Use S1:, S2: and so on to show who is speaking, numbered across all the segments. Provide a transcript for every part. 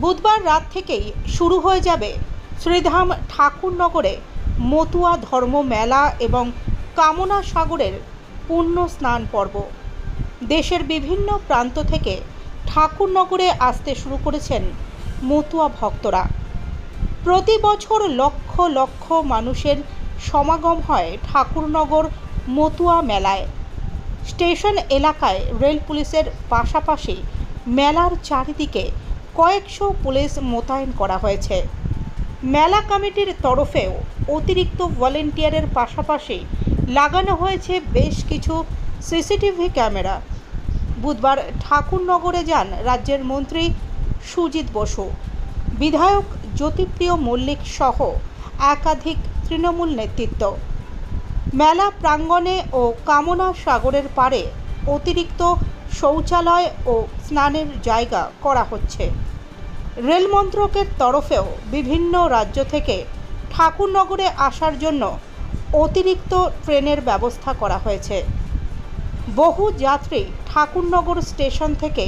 S1: বুধবার রাত থেকেই শুরু হয়ে যাবে শ্রীধাম ঠাকুরনগরে মতুয়া ধর্ম মেলা এবং কামনা সাগরের পূর্ণ স্নান পর্ব। দেশের বিভিন্ন প্রান্ত থেকে ঠাকুরনগরে আসতে শুরু করেছেন মতুয়া ভক্তরা। প্রতি বছর লক্ষ লক্ষ মানুষের সমাগম হয় ঠাকুরনগর মতুয়া মেলায়। স্টেশন এলাকায় রেল পুলিশের পাশাপাশি মেলার চারিদিকে কয়েকশো পুলিশ মোতায়েন করা হয়েছে। মেলা কমিটির তরফেও অতিরিক্ত ভলেন্টিয়ারের পাশাপাশি লাগানো হয়েছে বেশ কিছু সিসিটিভি ক্যামেরা। বুধবার ঠাকুরনগরে যান রাজ্যের মন্ত্রী সুজিত বসু। বিধায়ক জ্যোতিপ্রিয় মল্লিক সহ একাধিক তৃণমূল নেতৃত্ব। মেলা প্রাঙ্গণে ও কামনা সাগরের পাড়ে অতিরিক্ত শৌচালয় ও স্নানের জায়গা করা হচ্ছে। রেল মন্ত্রকের তরফেও বিভিন্ন রাজ্য থেকে ঠাকুরনগরে আসার জন্য অতিরিক্ত ট্রেনের ব্যবস্থা করা হয়েছে। বহু যাত্রী ঠাকুরনগর স্টেশন থেকে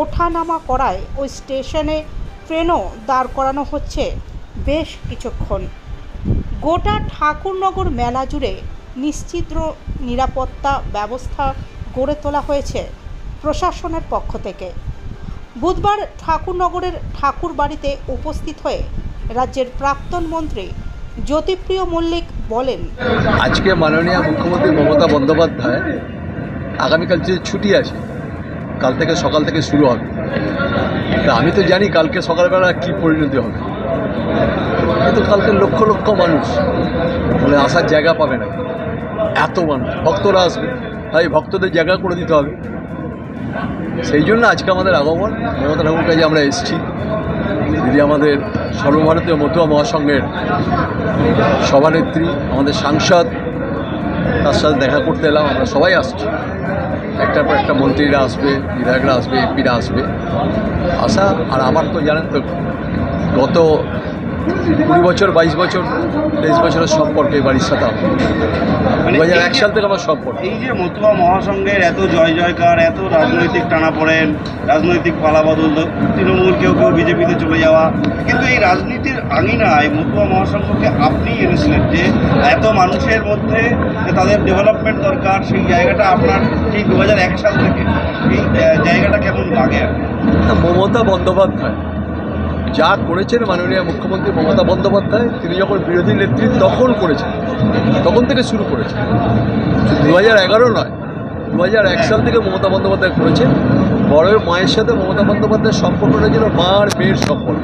S1: ওঠানামা করায় ওই স্টেশনে ট্রেনও দাঁড় করানো হচ্ছে বেশ কিছুক্ষণ। গোটা ঠাকুরনগর মেলা জুড়ে নিশ্চিত নিরাপত্তা ব্যবস্থা গড়ে তোলা হয়েছে। প্রশাসনের পক্ষ থেকে। বুধবার ঠাকুরনগরের ঠাকুর বাড়িতে উপস্থিত হয়ে রাজ্যের প্রাক্তন মন্ত্রী জ্যোতিপ্রিয় মল্লিক বলেন,
S2: আজকে মাননীয় মুখ্যমন্ত্রী মমতা বন্দ্যোপাধ্যায় আগামীকাল যে ছুটি আছে, কাল থেকে সকাল থেকে শুরু হবে। তা আমি তো জানি কালকে সকালবেলা কী পরিণতি হবে। কিন্তু কালকে লক্ষ লক্ষ মানুষ বলে আসার জায়গা পাবে না। এত মানুষ, ভক্তরা আসবে। তাই ভক্তদের জায়গা করে দিতে হবে। সেই জন্য আজকে আমাদের আগমন। মমতা ঠাকুর কাছে আমরা এসেছি দিদি আমাদের সর্বভারতীয় মতুয়া মহাসংঘের সভানেত্রী, আমাদের সাংসদ, তার সাথে দেখা করতে এলাম, আমরা সবাই আসছি। একটার পর একটা মন্ত্রীরা আসবে, বিধায়করা আসবে, এমপিরা আসবে। আসা আর আমার তো জানেন তো, গত কুড়ি বছর বাইশ বছর তেইশ বছরের সম্পর্কে বাড়ির সাথে আমার। দু হাজার এক সাল থেকে আমার সম্পর্ক
S3: এই যে মতুয়া মহাসংঘের এত জয় জয়কার এত রাজনৈতিক টানাপোড়েন রাজনৈতিক পালাবদল তৃণমূল কেউ কেউ বিজেপিতে চলে যাওয়া কিন্তু এই রাজনীতির আঙিনায় মতুয়া মহাসংঘকে আপনি এনেছিলেন যে এত মানুষের মধ্যে তাদের ডেভেলপমেন্ট দরকার সেই জায়গাটা আপনার এই দু এক সাল থেকে এই জায়গাটা কেমন লাগে
S2: মমতা বন্দ্যোপাধ্যায় যা করেছেন মাননীয় মুখ্যমন্ত্রী মমতা বন্দ্যোপাধ্যায়, তিনি যখন বিরোধী নেত্রী তখন করেছেন, তখন থেকে শুরু করেছেন। দু হাজার এগারো নয় দু হাজার এক সাল থেকে মমতা বন্দ্যোপাধ্যায় করেছেন। বড় মায়ের সাথে মমতা বন্দ্যোপাধ্যায়ের সম্পর্কটা ছিল মা আর মেয়ের সম্পর্ক।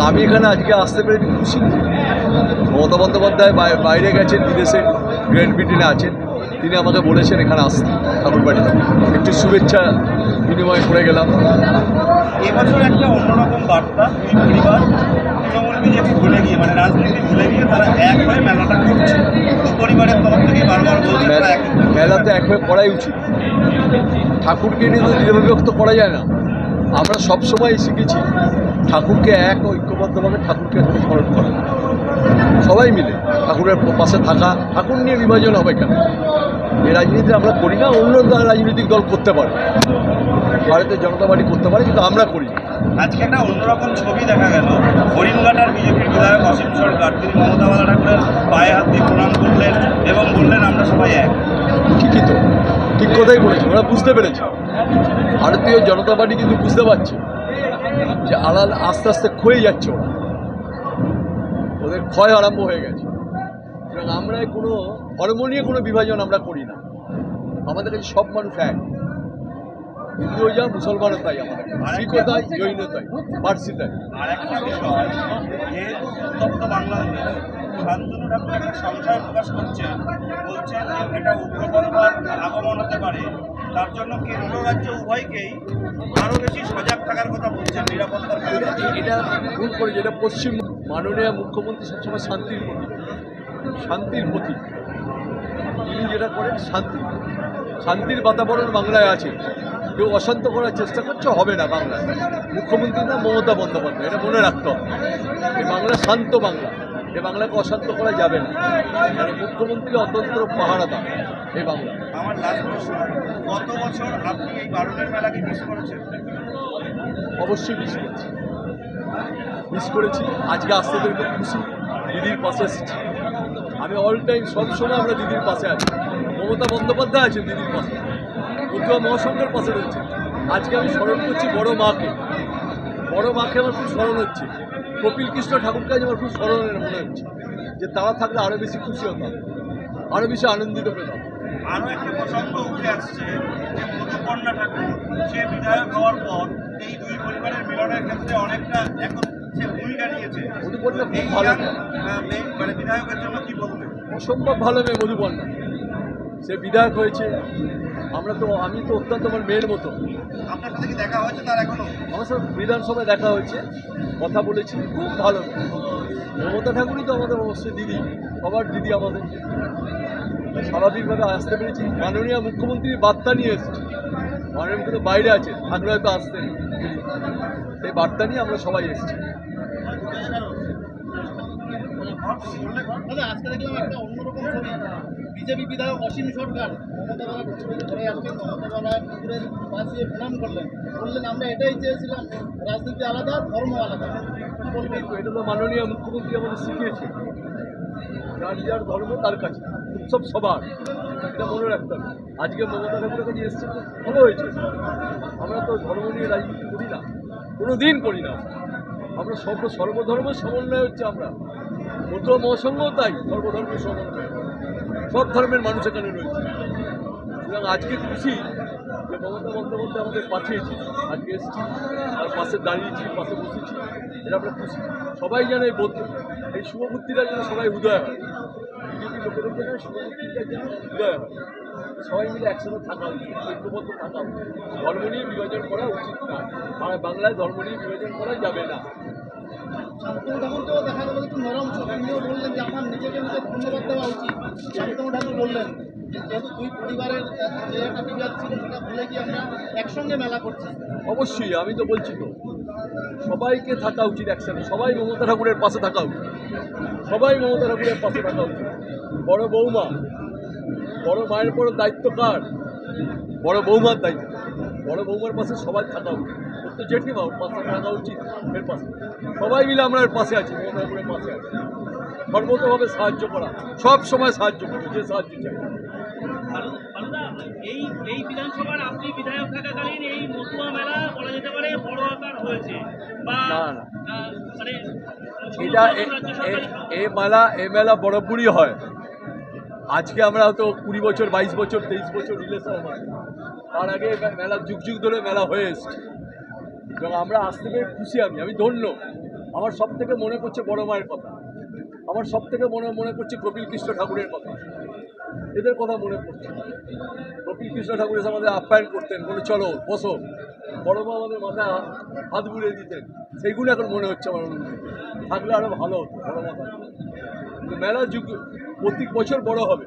S2: আমি এখানে আজকে আসতে পেরে খুশি। মমতা বন্দ্যোপাধ্যায় বাই- বাইরে গেছেন, বিদেশে গ্রেট ব্রিটেনে আছেন। তিনি আমাকে বলেছেন এখানে আসতে ঠাকুরবাড়িতে একটু শুভেচ্ছা বিনিময় করে গেলাম।
S3: এবছর একটা অন্যরকম বার্তা পরিবার তৃণমূল বিজেপি ভুলে গিয়ে মানে রাজনীতি ভুলে গিয়ে তারা এক হয়ে মেলাটা করছে। পরিবারের তরফ থেকে বারবার বলছে তারা
S2: মেলা-
S3: এক
S2: মেলাতে একভাবে করাই উচিত। ঠাকুরকে নিয়ে তো নিরবিভক্ত করা যায় না। আমরা সবসময় শিখেছি ঠাকুরকে এক ঐক্যবদ্ধভাবে ঠাকুরকে স্মরণ করা। সবাই মিলে ঠাকুরের পাশে থাকা ঠাকুর নিয়ে বিভাজন হবে কেন? এই রাজনীতি আমরা করি না অন্য রাজনৈতিক দল করতে পারে। ভারতীয় জনতা পার্টি করতে পারে কিন্তু আমরা করি না।
S3: আজকে একটা অন্যরকম ছবি দেখা গেল। হরিণঘাটার বিজেপির বিধায়ক অসীম সরকার। তিনি মমতা বালা ঠাকুরের পায়ে হাত দিয়ে প্রণাম করলেন এবং বললেন আমরা সবাই এক।
S2: ঠিকই তো। ঠিক কথাই বলেছে ওরা বুঝতে পেরেছে। ভারতীয় জনতা পার্টি কিন্তু বুঝতে পারছে যে আড়াল আস্তে আস্তে ক্ষয়ে যাচ্ছে ওরা। ওদের ক্ষয় আরম্ভ হয়ে গেছে। সুতরাং আমরা কোনো ধর্ম নিয়ে কোনো বিভাজন আমরা করি না। আমাদের কাছে সব মানুষ এক। হিন্দুও যা মুসলমানও তাই আমাদের শিখও তাই জৈনও তাই পার্সি তাই।
S3: একটা শান্তনু ঠাকুর সংশয় প্রকাশ করছেন বলছেন এটা উগ্রপন্থার আগমন হতে পারে। তার জন্য কেন্দ্র রাজ্য উভয়কেই আরও বেশি সজাগ থাকার কথা বলছেন নিরাপত্তার
S2: এটা ভুল করে যেটা পশ্চিম মাননীয় মুখ্যমন্ত্রী সবসময় শান্তির প্রতীক। শান্তির প্রতীক। তিনি যেটা করেন শান্তি শান্তির বাতাবরণ বাংলায় আছে। কেউ অশান্ত করার চেষ্টা করছে হবে না বাংলায়। মুখ্যমন্ত্রী না মমতা বন্দ্যোপাধ্যায় এটা মনে রাখতে হবে। এই বাংলা শান্ত বাংলা। এই বাংলাকে অশান্ত করা যাবে না। কারণ মুখ্যমন্ত্রী অতন্ত্র পাহারাদার এই বাংলা।
S3: আমার লাস্ট প্রশ্ন গত বছর আপনি এই বারণের মেলাকে মিস করেছেন?
S2: অবশ্যই মিস করেছি। মিস করেছি। আজকে আসতে পেরে খুশি। দিদির পাশে এসেছি। আমি অল টাইম সবসময় আমরা দিদির পাশে আছি। মমতা বন্দ্যোপাধ্যায় আছেন দিদির পাশে। উদ্যোগ মহাসংঘের পাশে রয়েছে। আজকে আমি স্মরণ করছি বড় মাকে। বড় মাকে আমার খুব স্মরণ হচ্ছে। কপিল কৃষ্ণ ঠাকুরকে আজ আমার খুব স্মরণের মনে হচ্ছে। যে তারা থাকলে আরও বেশি খুশি হতাম। আরও বেশি আনন্দিত পেতাম।
S3: আরও একটি প্রসঙ্গ উঠে আসছে যে মধুকন্যা ঠাকুর, সে বিধায়ক হওয়ার পর এই দুই পরিবারের মিলনের ক্ষেত্রে অনেকটা এখন সে ভূমিকা নিয়েছে।
S2: মধুকন্যা খুব ভালো
S3: মানে বিধায়কের জন্য কি বলবেন
S2: অসম্ভব ভালো মেয়ে মধুবর্ণা সে বিধায়ক হয়েছে। আমরা তো আমি তো অত্যন্ত আমার মেয়ের মতো।
S3: আপনার সাথে কি দেখা হয়েছে তার এখনও?
S2: আমার সাথে বিধানসভায় দেখা হয়েছে। কথা বলেছি খুব ভালো মমতা ঠাকুরই তো আমাদের অবশ্যই দিদি সবার দিদি আমাদের। স্বাভাবিকভাবে আসতে পেরেছি। মাননীয় মুখ্যমন্ত্রী বার্তা নিয়ে এসেছে। মাননীয় মুখ্যমন্ত্রী বাইরে আছে থাকলে হয়তো আসতেন। সেই বার্তা নিয়ে আমরা সবাই এসেছি।
S4: আজকে দেখলাম একটা অন্যরকম ছবি। বিজেপি বিধায়ক অসীম সরকার আসলেন পুকুরের পাশ দিয়ে প্রণাম করলেন। বললেন আমরা এটাই চেয়েছিলাম রাজনীতি আলাদা ধর্ম আলাদা।
S2: এটা তো মাননীয় মুখ্যমন্ত্রী আমাদের শিখিয়েছে। যার যার ধর্ম তার কাছে। উৎসব সবার। এটা মনে রাখতে হবে আজকে মমতা ঠাকুরের কাছে এসছে ভালো হয়েছে। আমরা তো ধর্ম নিয়ে রাজনীতি করি না। কোনো দিন করি না। আমরা সর্ব সর্বধর্মের সমন্বয় হচ্ছে আমরা। মতো মহাসংঘও তাই, সর্বধর্মের সমন্বয়। সব ধর্মের মানুষ এখানে রয়েছে। সুতরাং আজকে খুশি যে মমতা বন্দ্যোপাধ্যায় আমাদের পাঠিয়েছে। আজকে এসেছি আর পাশে দাঁড়িয়েছি, পাশে বসেছি। এটা আমরা খুশি। সবাই জানে বোধ এই শুভবুদ্ধিটা যেন সবাই উদয় হয়। বিজেপি লোকেদের যেন শুভবুদ্ধিটা যেন উদয় হয়। সবাই মিলে একসাথে থাকা উচিত ঐক্যবদ্ধ থাকা উচিত। ধর্ম নিয়ে বিভাজন করা উচিত না। আর বাংলায় ধর্ম নিয়ে বিভাজন করা যাবে না।
S4: দেখা গেল একটু নরম বললেন যে আমার নিজেকে নিজে ধন্যবাদ দেওয়া উচিত। শান্তনু ঠাকুর বললেন যেহেতু দুই পরিবারের যে একটা বিবাদ ছিল সেটা ভুলে গিয়ে আমরা একসঙ্গে মেলা করছি।
S2: অবশ্যই আমি তো বলছি তো। সবাইকে থাকা উচিত একসাথে। সবাই মমতা ঠাকুরের পাশে থাকা উচিত। সবাই মমতা ঠাকুরের পাশে থাকা উচিত বড় বৌমা, বড় মায়ের বড় দায়িত্ব কার? বড় বৌমার দায়িত্ব। বড় বৌমার পাশে সবাই থাকা উচিত। তো জেঠিমা, ওর পাশে থাকা উচিত, এর পাশে। সবাই মিলে আমরা এর পাশে আছি মমতা ঠাকুরের পাশে আছি। সর্বতভাবে সাহায্য করা, সব সময় সাহায্য করব যে সাহায্য চাই
S5: এই এই বিধানসভার আপনি বিধায়ক থাকাকালীন এই মতুয়া মেলা বলা যেতে পারে বড় আকার হয়েছে। বা
S2: না, না।
S5: মানে
S2: এটা এ- এ- মেলা এ মেলা হয়। আজকে আমরা হয়তো কুড়ি বছর বাইশ বছর তেইশ বছর রিলেশন তার আগে মেলা যুগ যুগ ধরে মেলা হয়ে এসছে। এবং আমরা আসতে পেরে খুশি আমি আমি ধন্য। আমার সব থেকে মনে পড়ছে বড় মায়ের কথা। আমার সব থেকে মনে মনে পড়ছে কপিল কৃষ্ণ ঠাকুরের কথা। এদের কথা মনে পড়ছে কৃষ্ণ ঠাকুর এসে আমাদের আপ্যায়ন করতেন, বলে চলো, বসো বড় মা আমাদের মাথা হাত বুড়িয়ে দিতেন সেইগুলো এখন মনে হচ্ছে আমার। থাকলে আরও ভালো হতো, বড় মা থাকলে। কিন্তু মেলা যুগ, প্রত্যেক বছর বড় হবে